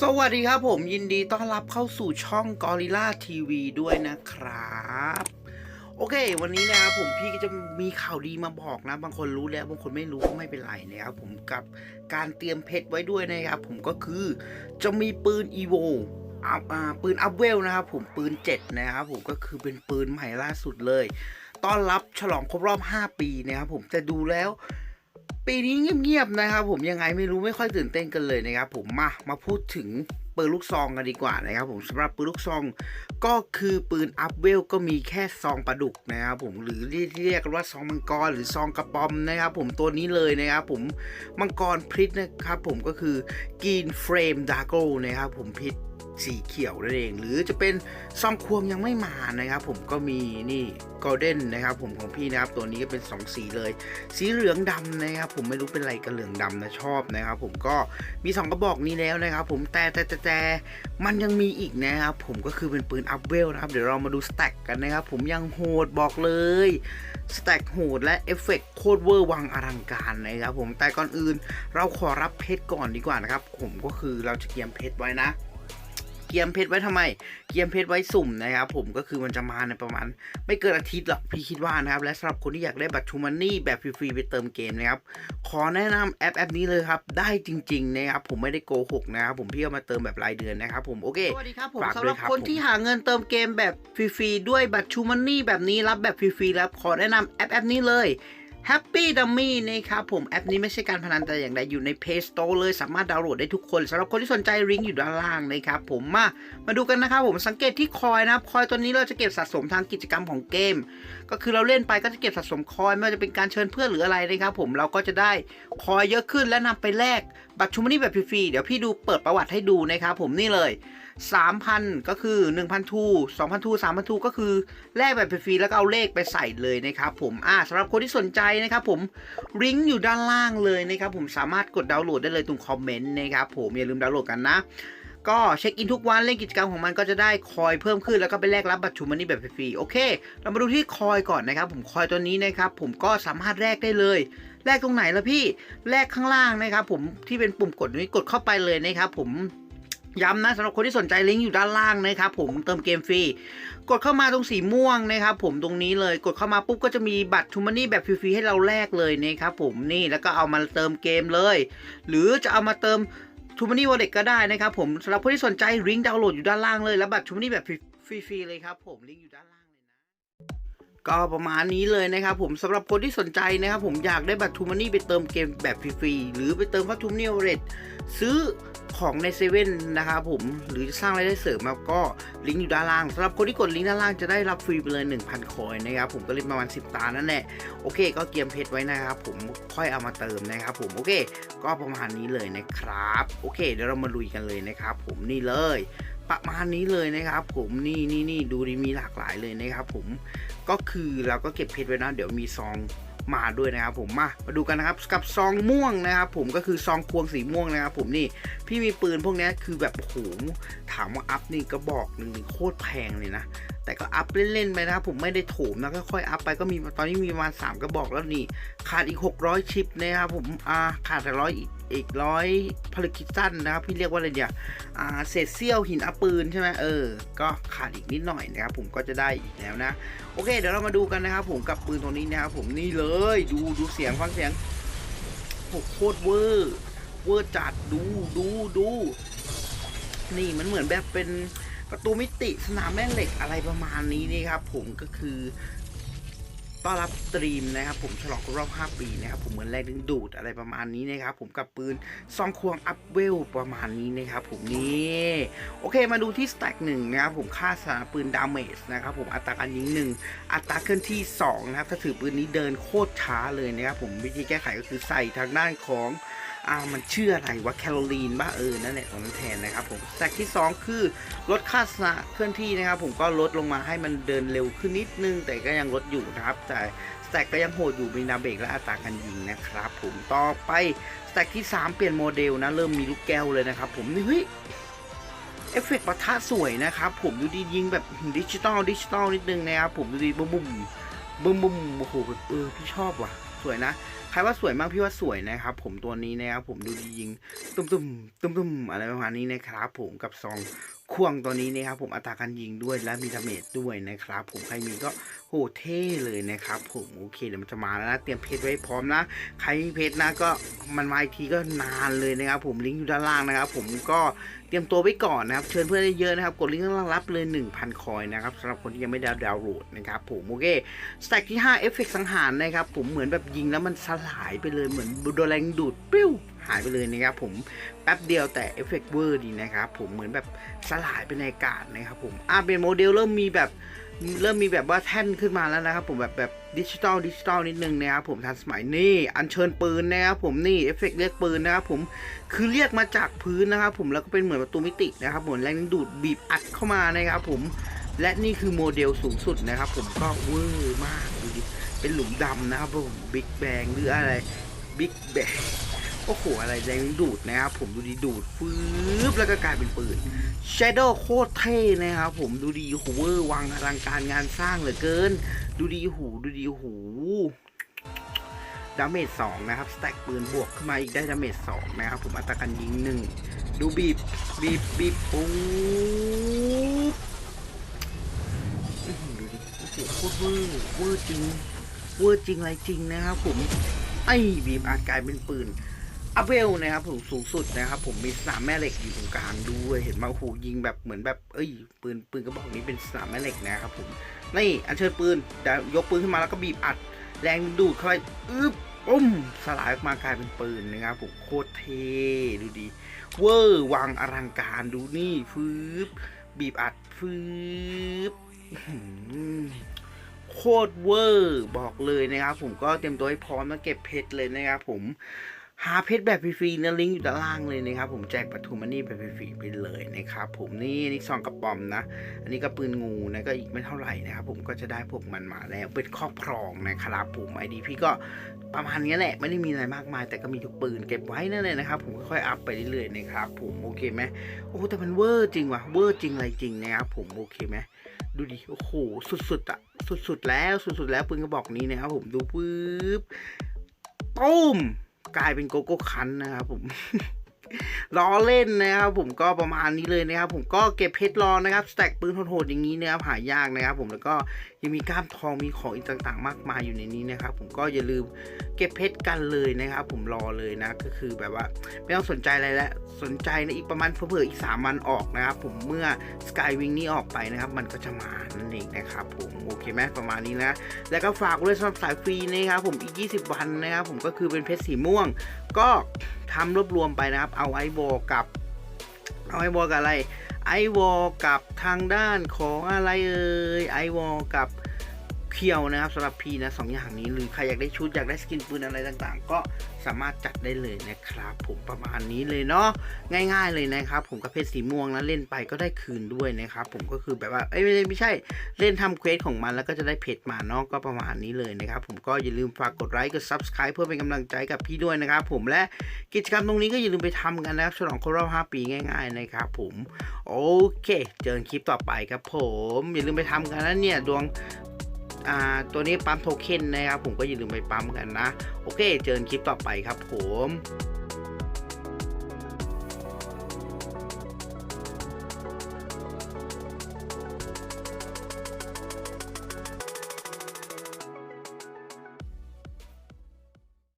สวัสดีครับผมยินดีต้อนรับเข้าสู่ช่อง Gorilla TV ด้วยนะครับ โอเค วันนี้นะครับผมพี่ก็จะมีข่าวดีมาบอกนะ บางคนรู้แล้วบางคนไม่รู้ก็ไม่เป็นไรนะครับผมกับการเตรียมเพชรไว้ด้วยนะครับผมก็คือจะมีปืนอัพอ่าปืนอัพเวลนะครับผมปืน 7 นะครับผมก็คือเป็นปืนใหม่ล่าสุดเลย ต้อนรับฉลองครบรอบ 5 ปีนะครับผมแต่ดูแล้ว ปีนี้เงียบๆนะครับ ผมยังไงไม่รู้ไม่ค่อยตื่นเต้นกันเลยนะครับ ผมมามาพูดถึงปืนลูกซองกันดีกว่านะครับ ผมสำหรับปืนลูกซองก็คือปืนอัพเวลก็มีแค่ซองปลาดุกนะครับผมหรือที่เรียกกันว่าซองมังกรหรือซองกระป๋อมนะครับ ผมตัวนี้เลยนะครับผมมังกรพิษนะครับ ผมก็คือกีนเฟรมดาร์โกนะครับผมพิษ สีเขียวนั่นเอง หรือจะเป็นซองควงยังไม่มานะครับ ผมก็มีนี่กอ l เด้นนะครับ ผมของพี่นะครับตัวนี้ก็เป็น 2 สีเลย สีเหลืองดำนะครับ ผมไม่รู้เป็นอะไรกับเหลืองดำนะชอบนะครับ ผมก็มี 2 กระบอกนี้แล้วนะครับ ผมแต่แต่แต่แต่มันยังมีอีกนะครับ ผมก็คือเป็นปืนอัพเวลนะครับ เดี๋ยวเรามาดูสแต็กกันนะครับ ผมยังโหดบอกเลยสแต็กโหดและเอฟเฟกต์โคตรเวอร์วังอลังการนะครับ ผมแต่ก่อนอื่นเราขอรับเพชรก่อนดีกว่านะครับ ผมก็คือเราจะเตรียมเพชรไว้นะ เกียมเพชรไว้ทำไม เกียมเพชรไว้สุ่มนะครับผมก็คือมันจะมาในประมาณ ไม่เกินอาทิตย์หรอกพี่คิดว่านะครับและสำหรับคนที่อยากได้บัตรชูมันนี่แบบฟรีๆไปเติมเกมนะครับขอแนะนำแอปแอปนี้เลยครับได้จริงๆนะครับผมไม่ได้โกหกนะครับผมพี่เอามาเติมแบบรายเดือนนะครับผมโอเคสวัสดีครับผมฝากสำด้หวรัยบครับคนที่หาเงินเติมเกมแบบฟรีๆด้วยบัตรชูมันนี่แบบนี้รับแบบฟรีๆแล้วขอแนะนำแอปแอปนี้เลย Happy Dummy นะครับผมแอปนี้ไม่ใช่การพนันแต่อย่างใดอยู่ใน Play Store เลยสามารถดาวน์โหลดได้ทุกคนสำหรับคนที่สนใจลิงก์อยู่ด้านล่างนะครับผมมามาดูกันนะครับผมสังเกตที่คอยนะครับคอยตัวนี้เราจะเก็บสะสมทางกิจกรรมของเกม ก็คือเราเล่นไปก็จะเก็บสะสมคอยไม่ว่าจะเป็นการเชิญเพื่อนหรืออะไรนะครับผมเราก็จะได้คอยเยอะขึ้นและนำไปแลก บัตรชูมันนี่แบบฟรีๆเดี๋ยวพี่ดูเปิดประวัติให้ดูนะครับผมนี่เลย 3,000 ก็คือ 1,000 ทู2,000 ทู3,000 ทูก็คือแลกแบบฟรีๆแล้วก็เอาเลขไปใส่เลยนะครับผมอ่าสำหรับคนที่สนใจนะครับผมลิงก์อยู่ด้านล่างเลยนะครับผมสามารถกดดาวน์โหลดได้เลยตรงคอมเมนต์นะครับผมอย่าลืมดาวน์โหลดกันนะก็เช็คอินทุกวันเล่นกิจกรรมของมันก็จะได้คอยเพิ่มขึ้นแล้วก็ไปแลกรับบัตรชูมันนี่แบบฟรีโอเค เรามาดูที่คอยก่อนนะครับผมคอยตัวนี้นะครับผมก็สามารถแลกได้เลย แลกตรงไหนล่ะพี่แลกข้างล่างนะครับผมที่เป็นปุ่มกดนี้กดเข้าไปเลยนะครับผมย้ำนะสำหรับคนที่สนใจลิงก์อยู่ด้านล่างนะครับผมเติมเกมฟรีกดเข้ามาตรงสีม่วงนะครับผมตรงนี้เลยกดเข้ามาปุ๊บก็จะมีบัตรทูมันนี่แบบฟรีๆให้เราแลกเลยนะครับผมนี่แล้วก็เอามาเติมเกมเลย หรือจะเอามาเติมทูมานี่วอลเล็ตก็ได้นะครับผมสำหรับคนที่สนใจลิงก์ดาวน์โหลดอยู่ด้านล่างเลยแล้วบัตรทูมานี่แบบฟรีๆเลยครับผมลิงก์อยู่ด้านล่าง ก็ประมาณนี้เลยนะครับผมสำหรับคนที่สนใจนะครับผมอยากได้บัตรทูมานี่ไปเติมเกมแบบฟรีๆหรือไปเติมเข้าทูมานี่วอเล็ตซื้อของในเซเว่นนะครับผมหรือจะสร้างรายได้เสริมมาก็ลิงก์อยู่ด้านล่างสำหรับคนที่กดลิงก์ด้านล่างจะได้รับฟรีไปเลย 1,000 คอยนะครับผมก็เล่นประมาณ 10 ตานั่นแหละโอเค ก็เกียมเพชรไว้นะครับผมค่อยเอามาเติมนะครับผมโอเค ก็ประมาณนี้เลยนะครับ โอเค เดี๋ยวเรามาลุยกันเลยนะครับผมนี่เลย ประมาณนี้เลยนะครับผมนี่นี่นี่ดูดีมีหลากหลายเลยนะครับผมก็คือเราก็เก็บเพชรไว้นะเดี๋ยวมีซองมาด้วยนะครับผมมามาดูกันนะครับกับซองม่วงนะครับผมก็คือซองควงสีม่วงนะครับผมนี่พี่มีปืนพวกนี้คือแบบโหถามว่าอัพนี่กระบอกหนึ่งโคตรแพงเลยนะแต่ก็อัพเล่นๆไปนะครับผมไม่ได้โถมนะก็ค่อยอัพไปก็มีตอนนี้มีประมาณ3กระบอกแล้วนี่ขาดอีก 600 ชิปนะครับผมอ่าขาดแต่ร้อย อีกร้อยภารกิจสั้นนะครับพี่เรียกว่าอะไรเนี่ยอ่าเศษเสี้ยวหินอัปปืนใช่ไหมเออ ก็ขาดอีกนิดหน่อยนะครับผมก็จะได้อีกแล้วนะ โอเค เดี๋ยวเรามาดูกันนะครับผมกับปืนตัวนี้นะครับผมนี่เลยดูดูเสียงฟังเสียงโโคตรเวอร์เวอร์จัดดูดูดูนี่มันเหมือนแบบเป็นประตูมิติสนามแม่เหล็กอะไรประมาณนี้นี่ครับผมก็คือ ต้อนรับสตรีมนะครับผมฉลองครบรอบ 5 ปีนะครับผมเหมือนแรงดึงดูดอะไรประมาณนี้นะครับผมกับปืนซองควงอัพเวลประมาณนี้นะครับผมนี่โอเคมาดูที่สแต็กหนึ่งนะครับผมค่าสาปืนดาเมจนะครับผมอัตราการยิงหนึ่งอัตราเคลื่อนที่2นะครับถ้าถือปืนนี้เดินโคตรช้าเลยนะครับผมวิธีแก้ไขก็คือใส่ทางด้านของ อ่ามันชื่ออะไรวะแคลอรีนบ้าเออนั่นแหละตรงนั้นแทนนะครับผมแต็กที่ 2 คือลดค่าสนะเคลื่อนที่นะครับ ผมก็ลดลงมาให้มันเดินเร็วขึ้นนิดนึง แต่ก็ยังลดอยู่นะครับ แต่สแต็กก็ยังโหดอยู่มีนาเบรกและอัตราการยิงนะครับ ผมต่อไปสแต็กที่ 3 เปลี่ยนโมเดลนะเริ่มมีลูกแก้วเลยนะครับ ผมนี่เฮ้ยเอฟเฟกต์ปะทะสวยนะครับ ผมดูดียิงแบบดิจิตอลดิจิตอลนิดนึงนะครับผมดูดีบุ้มบุ้มบุ้มบุ้มโอ้โหเออพี่ชอบว่ะ สวยนะ ใครว่าสวยมากพี่ว่าสวยนะครับผมตัวนี้นะครับผมดูดียิงตุ้มตุ้มตุ้มตุ้มอะไรประมาณนี้นะครับผมกับซอง ควงตัวนี้นะครับผมอัตราการยิงด้วยและมีดาเมจด้วยนะครับ ผมใครมีก็โหเท่เลยนะครับ ผมโอเคเดี๋ยวมันจะมาแล้วนะเตรียมเพจไว้พร้อมนะ ใครมีเพจนะก็มันมาอีกทีก็นานเลยนะครับ ผมลิงก์อยู่ด้านล่างนะครับ ผมก็เตรียมตัวไว้ก่อนนะครับ เชิญเพื่อนได้เยอะนะครับกดลิงก์ข้างล่างรับเลย 1,000 คอยนะครับสำหรับคนที่ยังไม่ได้ดาวน์โหลดนะครับ ผมโอเคสแต็กที่5เอฟเฟกต์สังหารนะครับผมเหมือนแบบยิงแล้วมันสลายไปเลยเหมือนโดนแรงดูดปิ้ว หายไปเลยนะครับผมแป๊บเดียวแต่เอฟเฟกต์เวอร์ดีนะครับผมเหมือนแบบสลายไปในอากาศนะครับผมอ่าเป็นโมเดลเริ่มมีแบบเริ่มมีแบบว่าแท่นขึ้นมาแล้วนะครับผมแบบแบบดิจิตอลดิจิตอลนิดนึงนะครับผมทันสมัยนี่อัญเชิญปืนนะครับผมนี่เอฟเฟกต์เรียกปืนนะครับผมคือเรียกมาจากพื้นนะครับผมแล้วก็เป็นเหมือนประตูมิตินะครับเหมือนแรงดึงดูดบีบอัดเข้ามานะครับผมและนี่คือโมเดลสูงสุดนะครับผมก็เวอร์มากดูดิเป็นหลุมดำนะครับผมบิ๊กแบงหรืออะไรบิ๊กแบง โอ้โหอะไรแรงดูดนะครับผมดูดิดูดฟืบแล้วก็กลายเป็นปืน Shadow โคตรเท่นะครับผมดูดีโหเวอร์วังอลังการงานสร้างเหลือเกิน ดูดีหูดูดีหูดาเมจสองนะครับสแต็กปืนบวกขึ้นมาอีกได้ดาเมจสองนะครับผมอัตราการยิงหนึ่งดูบีบบีบบีบปุ๊บดูดิโอ้โหโคตรเวอร์เวอร์จริงเวอร์จริงอะไรจริงนะครับผมไอ้บีบอาจกลายเป็นปืน อัพเวลนะครับผมสูงสุดนะครับ ผมมีสนามแม่เหล็กอยู่ตรงกลางด้วยเห็นมาโอ้โหยิงแบบเหมือนแบบเอ้ยปืนปืนกระบอกนี้เป็นสนามแม่เหล็กนะครับผมนี่อัญเชิญปืนเดี๋ยวยกปืนขึ้นมาแล้วก็บีบอัด แรงดูดเข้าไปอึ๊บอุ้มสลายออกมากลายเป็นปืนนะครับผมโคตรเท่ดูดี เวอร์วางอลังการดูนี่ฟืบบีบอัดฟืบโคตรเวอร์บอกเลยนะครับผมก็เตรียมตัวให้พร้อมแล้วเก็บเพชรเลยนะครับผม หาเพชรแบบฟรีๆนะลิงก์อยู่ด้านล่างเลยนะครับ ผมแจกปทุมมันนี่แบบฟรีๆไปเลยนะครับผมนี่นี่ซองกระป๋อมนะ อันนี้ก็ปืนงูนะก็อีกไม่เท่าไหร่นะครับผมก็จะได้พวกมันมาแล้วเป็นครอบครองนะครับผมไอดีพี่ก็ประมาณนี้แหละไม่ได้มีอะไรมากมาย แต่ก็มีทุกปืนเก็บไว้นั่นเลยนะครับผมค่อยๆอัพไปเรื่อยๆนะครับผมโอเคไหมโอ้แต่มันเวอร์จริงว่ะเวอร์จริงอะไรจริงนะครับผมโอเคไหมดูดิโอ้โหสุดๆอะสุดๆแล้วสุดๆแล้วปืนกระบอกนี้นะครับผมดูปึ๊บปุ้ม กลายเป็นโกโก้คันนะครับผม ล้อเล่นนะครับผมก็ประมาณนี้เลยนะครับผมก็เก็บเพชรรอนะครับสแต็กปืนโหดๆอย่างนี้นะครับหายากนะครับผมแล้วก็ยังมีก้ามทองมีของอีกต่างๆ มากมายอยู่ในนี้นะครับผมก็อย่าลืมเก็บเพชรกันเลยนะครับผมรอเลยนะก็คือแบบว่าไม่ต้องสนใจอะไรแล้วสนใจในอีกประมาณเผื่ออีก 3 วันออกนะครับผมเมื่อสกายวิงนี้ออกไปนะครับมันก็จะมานั่นเองนะครับผมโอเคไหมประมาณนี้นะแล้วก็ฝากไว้ด้วยสำหรับสายฟรีนะครับผมอีก 20 วันนะครับผมก็คือเป็นเพชรสีม่วงก็ทำรวบรวมไปนะครับ เอาไอวอลกับเอาไอวอลกับอะไรไอวอลกับทางด้านของอะไรเอ่ยไอวอลกับ เคียวนะครับสำหรับพีนะสองอย่างนี้ หรือใครอยากได้ชุดอยากได้สกินปืนอะไรต่างๆ ก็สามารถจัดได้เลยนะครับผมประมาณนี้เลยเนาะง่าย ๆเลยนะครับ ผมกับเพชรสีม่วงนะเล่นไปก็ได้คืนด้วยนะครับผมก็คือแบบว่าเอ้ยไม่ใช่ไม่ใช่เล่นทำเควสของมันแล้วก็จะได้เพชรมาเนาะก็ประมาณนี้เลยนะครับผมก็อย่าลืมฝากกดไลค์กด subscribe เพื่อเป็นกำลังใจกับพี่ด้วยนะครับผมและกิจกรรมตรงนี้ก็อย่าลืมไปทำกันนะครับฉลองครบรอบ5ปีง่าย ๆนะครับผมโอเค เจอกันคลิปต่อไปครับผมอย่าลืมไปทำกันนะเนี่ยดวง ตัวนี้ปั๊มโทเค็นนะครับผมก็อย่าลืมไปปั๊มกันนะ โอเค เจอกันคลิปต่อไปครับผม